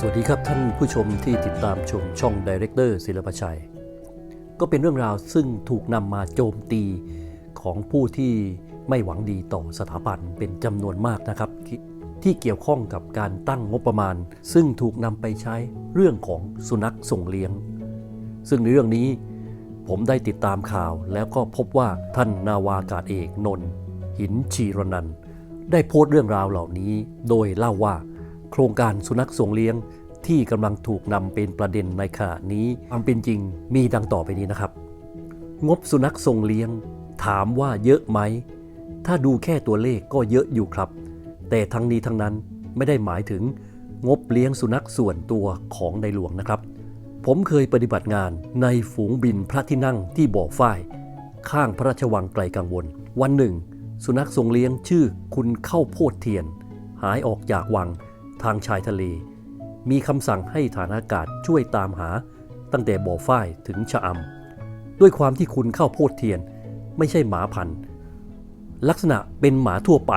สวัสดีครับท่านผู้ชมที่ติดตามชมช่องดีเรคเตอร์ศิลปชัย ก็เป็นเรื่องราวซึ่งถูกนำมาโจมตีของผู้ที่ไม่หวังดีต่อสถาบันเป็นจำนวนมากนะครับ ที่เกี่ยวข้องกับการตั้งงบประมาณ ซึ่งถูกนำไปใช้เรื่องของสุนัขส่งเลี้ยง ซึ่งในเรื่องนี้ผมได้ติดตามข่าวแล้วก็พบว่าท่านนาวากาศเอกนนท์หินชีรนันได้โพสต์เรื่องราวเหล่านี้ โดยเล่าว่า โครงการสุนัขส่งเลี้ยงที่กำลังถูกนำเป็นประเด็นในขณะนี้ความเป็นจริงมีดังต่อไปนี้นะครับ งบสุนัขส่งเลี้ยง ถามว่าเยอะไหม ถ้าดูแค่ตัวเลขก็เยอะอยู่ครับ แต่ทั้งนี้ทั้งนั้นไม่ได้หมายถึงงบเลี้ยงสุนัขส่วนตัวของในหลวงนะครับ ผมเคยปฏิบัติงานในฝูงบินพระที่นั่งที่บ่อฝ้าย ข้างพระราชวังไกลกังวล วันหนึ่ง สุนัขทรงเลี้ยงชื่อคุณเข้าโพดเทียน หายออกจากวัง ทางชายทะเล มีคำสั่งให้ฐานอากาศช่วยตามหา ตั้งแต่บ่อฝ้ายถึงชะอำด้วยความที่คุณเข้าโพดเทียน ไม่ใช่หมาพันธุ์ ลักษณะเป็นหมาทั่วไป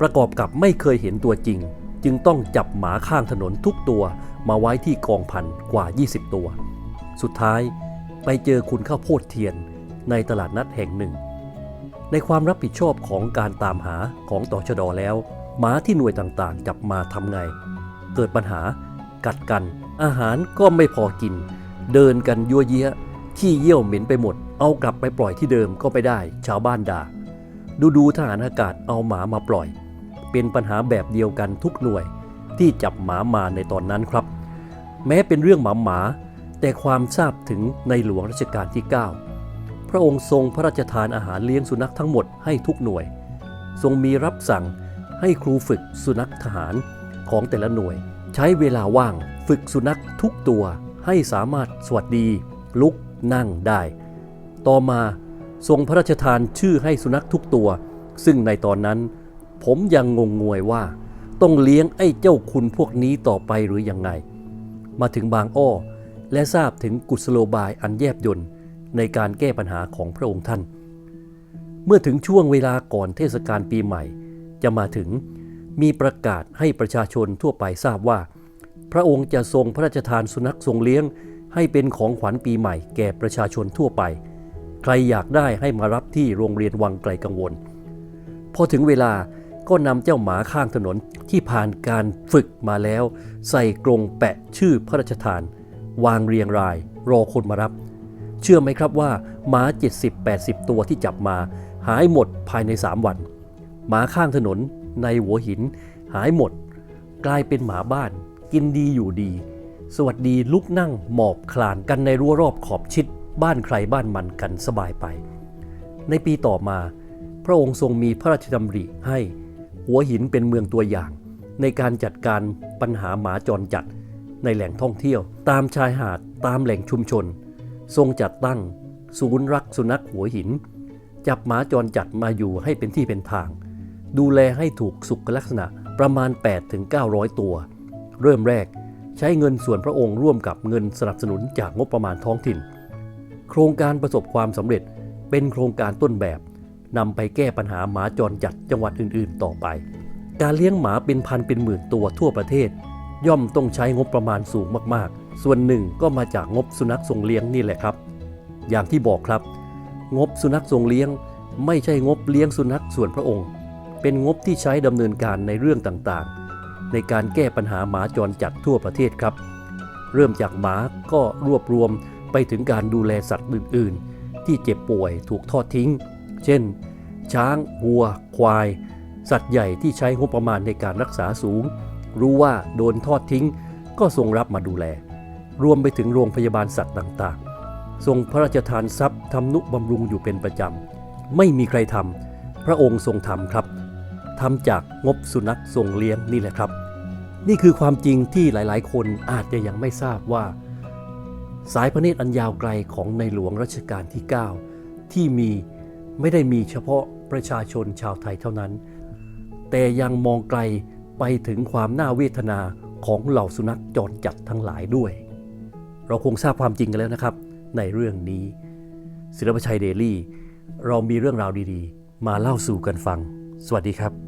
ประกอบกับไม่เคยเห็นตัวจริง จึงต้องจับหมาข้างถนนทุกตัวมาไว้ที่กองพันกว่า 20 ตัว สุดท้ายไปเจอคุณข้าวโพดเทียนในตลาดนัดแห่งหนึ่ง ในความรับผิดชอบของการตามหาของต่อชดอแล้ว มาที่หน่วยต่างๆจับมาทำไง เกิดปัญหากัดกัน อาหารก็ไม่พอกิน เดินกันยั่วเยี้ยขี้เยี่ยวเหม็นไปหมด เอากลับไปปล่อยที่เดิมก็ไปได้ ชาวบ้านด่า ดูดูทหารอากาศเอาหมามาปล่อย เป็นปัญหาแบบเดียวกันทุกหน่วยที่จับหมามาในตอนนั้นครับ แม้เป็นเรื่องหมาหมาแต่ความทราบถึงในหลวงรัชกาลที่ 9 พระองค์ทรงพระราชทานอาหารเลี้ยงสุนัขทั้งหมดให้ทุกหน่วย ทรงมีรับสั่ง ให้ครูฝึกสุนัขทหารของแต่ละหน่วย ใช้เวลาว่างฝึกสุนัขทุกตัวให้สามารถสวัสดี ลุกนั่งได้ ต่อมาทรงพระราชทานชื่อให้สุนัขทุกตัว ซึ่งในตอนนั้น ผมยังงงงวยว่า ต้องเลี้ยงไอ้เจ้าคุณพวกนี้ต่อไปหรือยังไง มาถึงบางอ้อ และทราบถึงกุศโลบายอันแยบยลในการแก้ปัญหาของพระองค์ท่าน เมื่อถึงช่วงเวลาก่อนเทศกาลปีใหม่ จะมาถึง มีประกาศให้ประชาชนทั่วไปทราบว่า พระองค์จะทรงพระราชทานสุนัขทรงเลี้ยง ให้เป็นของขวัญปีใหม่แก่ประชาชนทั่วไป ใครอยากได้ให้มารับที่โรงเรียนวังไกลกังวล พอถึงเวลาก็นำเจ้าหมาข้างถนนที่ผ่านการฝึกมาแล้ว ใส่กรงแปะชื่อพระราชทาน วางเรียงราย รอคนมารับ เชื่อไหมครับว่าหมา 70-80 ตัวที่จับมา หายหมดภายใน 3 วัน หมาข้างถนนในหัวหิน หายหมด กลายเป็นหมาบ้าน กินดีอยู่ดี สวัสดีลุกนั่งหมอบคลานกันในรั้วรอบขอบชิด บ้านใครบ้านมันกันสบายไป ในปีต่อมา พระองค์ทรงมีพระราชดำริให้ หัวหินเป็นเมืองตัวอย่าง ในการจัดการปัญหาหมาจรจัดในแหล่งท่องเที่ยว ตามชายหาดตามแหล่งชุมชน ทรงจัดตั้ง ศูนย์รักสุนัขหัวหิน จับหมาจรจัดมาอยู่ให้เป็นที่เป็นทาง ดูแลให้ถูกสุขลักษณะประมาณ 8-900 ตัว เริ่มแรกใช้เงินส่วนพระองค์ร่วมกับเงินสนับสนุนจากงบประมาณท้องถิ่น โครงการประสบความสำเร็จเป็นโครงการต้นแบบนำไปแก้ปัญหาหมาจรจัดจังหวัดอื่นๆ ต่อไป การเลี้ยงหมาเป็นพันเป็นหมื่นตัวทั่วประเทศ ย่อมต้องใช้งบประมาณสูงมากๆ ส่วนหนึ่งก็มาจากงบสุนัขส่งเลี้ยงนี่แหละครับ อย่างที่บอกครับ งบสุนัขส่งเลี้ยง ไม่ใช่งบเลี้ยงสุนัขส่วนพระองค์ เป็นงบที่ใช้ดำเนินการในเรื่องต่างๆ ในการแก้ปัญหาหมาจรจัดทั่วประเทศครับ เริ่มจากหมาก็รวบรวมไปถึงการดูแลสัตว์อื่น ๆ ที่เจ็บป่วยถูกทอดทิ้ง เช่น ช้าง วัว ควาย สัตว์ใหญ่ที่ใช้งบประมาณในการรักษาสูง รู้ว่าโดนทอดทิ้ง ก็ทรงรับมาดูแล รวมไปถึงโรงพยาบาลสัตว์ต่างๆ ทรงพระราชทานทรัพย์ทำนุบำรุงอยู่เป็นประจำไม่มีใครทำพระองค์ทรงทำครับ ทำจากงบสุนัขทรงเลี้ยงนี่แหละครับ นี่คือความจริงที่หลายๆ คนอาจจะยังไม่ทราบว่า สายพระเนตรอันยาวไกลของในหลวงรัชกาลที่ 9 ที่มีไม่ได้มีเฉพาะประชาชนชาวไทยเท่านั้น แต่ยังมองไกลไปถึงความน่าเวทนาของเหล่าสุนัขจรจัดทั้งหลายด้วย เราคงทราบความจริงกันแล้วนะครับ ในเรื่องนี้ ศิลปชัยเดลี่ เรามีเรื่องราวดีๆ มาเล่าสู่กันฟัง สวัสดีครับ